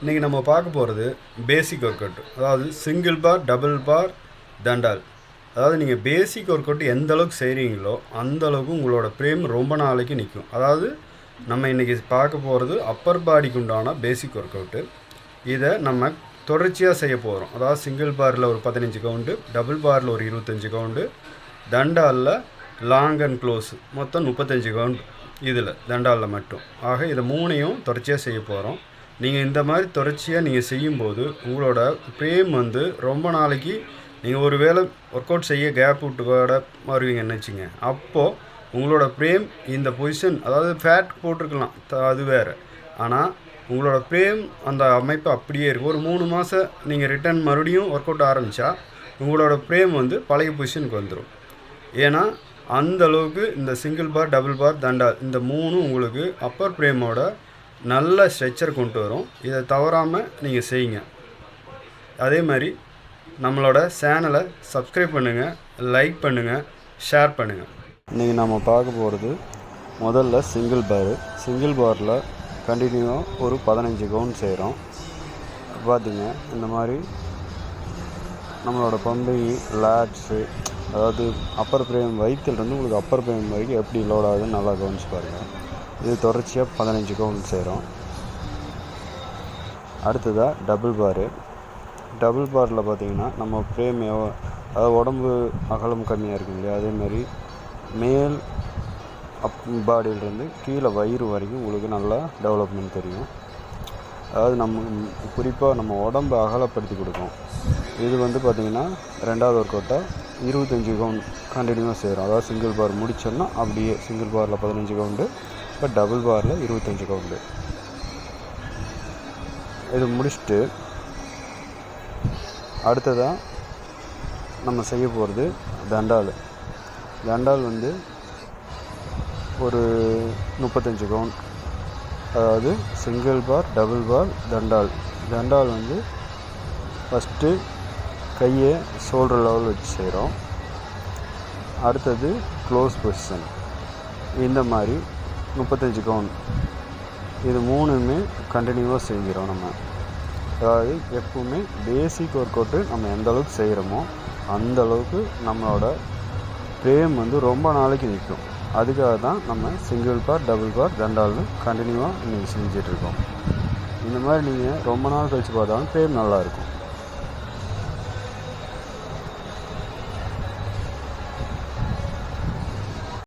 இன்றைக்கி நம்ம பார்க்க போகிறது பேசிக் ஒர்க் அவுட் அதாவது சிங்கிள் பார் டபுள் பார் தண்டால் அதாவது நீங்கள் பேசிக் ஒர்க் அவுட் எந்த அளவுக்கு செய்கிறீங்களோ அந்த அளவுக்கு உங்களோட பிரேம் ரொம்ப நாளைக்கு நிற்கும் அதாவது நம்ம இன்றைக்கி பார்க்க போகிறது அப்பர் பாடிக்கு உண்டான பேசிக் ஒர்க் அவுட்டு இதை நம்ம தொடர்ச்சியாக செய்ய போகிறோம் அதாவது சிங்கிள் பாரில் ஒரு பதினஞ்சு கவுண்டு டபுள் பாரில் ஒரு இருபத்தஞ்சி கவுண்டு தண்டாலில் லாங் அண்ட் க்ளோஸ் மொத்தம் முப்பத்தஞ்சு கவுண்ட் இதில் தண்டாலில் மட்டும். ஆக இதை மூணையும் தொடர்ச்சியாக செய்ய போகிறோம் நீங்கள் இந்த மாதிரி தொடர்ச்சியாக நீங்கள் செய்யும்போது உங்களோட ஃப்ரேம் வந்து ரொம்ப நாளைக்கு நீங்கள் ஒரு வேளை ஒர்க் அவுட் செய்ய கேப் விட்டு கூட வருவீங்கன்னு வச்சுங்க அப்போது உங்களோட ஃப்ரேம் இந்த பொசிஷன் அதாவது ஃபேட் போட்டிருக்கலாம். அது வேறு. ஆனால் உங்களோட ஃப்ரேம் அந்த அமைப்பு அப்படியே இருக்கும். ஒரு மூணு மாதம் நீங்கள் ரிட்டர்ன் மறுபடியும் ஒர்க் அவுட் ஆரம்பித்தா உங்களோட ஃப்ரேம் வந்து பழைய பொசிஷனுக்கு வந்துடும் ஏன்னா அந்த அளவுக்கு இந்த சிங்கிள் பார் டபுள் பார் தண்டா இந்த மூணும் உங்களுக்கு அப்பர் ஃப்ரேமோட நல்ல ஸ்ட்ரெச்சர் கொண்டு வரும். இதை தவறாமல் நீங்கள் செய்யுங்க. அதே மாதிரி நம்மளோட சேனலை சப்ஸ்கிரைப் பண்ணுங்கள் லைக் பண்ணுங்கள் ஷேர் பண்ணுங்கள் இன்றைக்கி நம்ம பார்க்க போகிறது முதல்ல சிங்கிள் பார். சிங்கிள் பாரில் கண்டினியூவாக ஒரு பதினஞ்சு கவுண்ட் செய்கிறோம் பார்த்தீங்க இந்த மாதிரி நம்மளோட பம்பிங் லேட்ஸு அதாவது அப்பர் பிரேம் வயிற்றுலேருந்து உங்களுக்கு அப்பர் பிரேம் வரைக்கும் எப்படி லோட் ஆகுதுன்னு நல்லா கவனிச்சு பாருங்கள் இது தொடர்ச்சியாக பதினஞ்சு கவுண்ட் செய்கிறோம் அடுத்ததாக டபுள் பாரு டபுள் பாரில் பார்த்தீங்கன்னா நம்ம ஃப்ரேம் அதாவது உடம்பு அகலம் கம்மியாக இருக்கும் இல்லையா? அதேமாதிரி மேல் அப் பாடியிலேருந்து கீழே வயிறு வரைக்கும் உங்களுக்கு நல்லா டெவலப்மெண்ட் தெரியும். அதாவது நம்ம குறிப்பாக நம்ம உடம்பு அகலப்படுத்தி கொடுக்கும். இது வந்து பார்த்திங்கன்னா ரெண்டாவது ஒர்க் அவுட்டாக இருபத்தஞ்சி கவுண்ட் கண்டினியூவாக செய்கிறோம் அதாவது சிங்கிள் பார் முடிச்சோன்னா அப்படியே சிங்கிள் பாரில் பதினஞ்சு கவுண்டு இப்போ டபுள் பாரில் இருபத்தஞ்சி கவுண்டு இது முடிச்சுட்டு அடுத்ததாக நம்ம செய்ய போகிறது தண்டால். தண்டால் வந்து ஒரு முப்பத்தஞ்சு கவுண்ட் அதாவது சிங்கிள் பார் டபுள் பார் தண்டால். தண்டால் வந்து ஃபஸ்ட்டு கையை ஷோல்டர் லெவல் வச்சு செய்கிறோம் அடுத்தது க்ளோஸ் பொசிஷன் இந்த மாதிரி முப்பத்தஞ்சு கவுண்ட் இது மூணுமே கண்டினியூவாக செய்கிறோம் நம்ம. அதாவது எப்பவுமே பேசிக் ஒர்க் அவுட்டு நம்ம எந்த அளவுக்கு செய்கிறோமோ அந்த அளவுக்கு நம்மளோட ஃப்ரேம் வந்து ரொம்ப நாளைக்கு நிற்கும். அதுக்காக தான் நம்ம சிங்கிள் பார் டபுள் பார் தண்டால்னு கண்டினியூவாக நீங்கள் செஞ்சிட்ருக்கோம் இந்த மாதிரி நீங்கள் ரொம்ப நாள் கழித்து பார்த்தாலும் ஃப்ரேம் நல்லாயிருக்கும்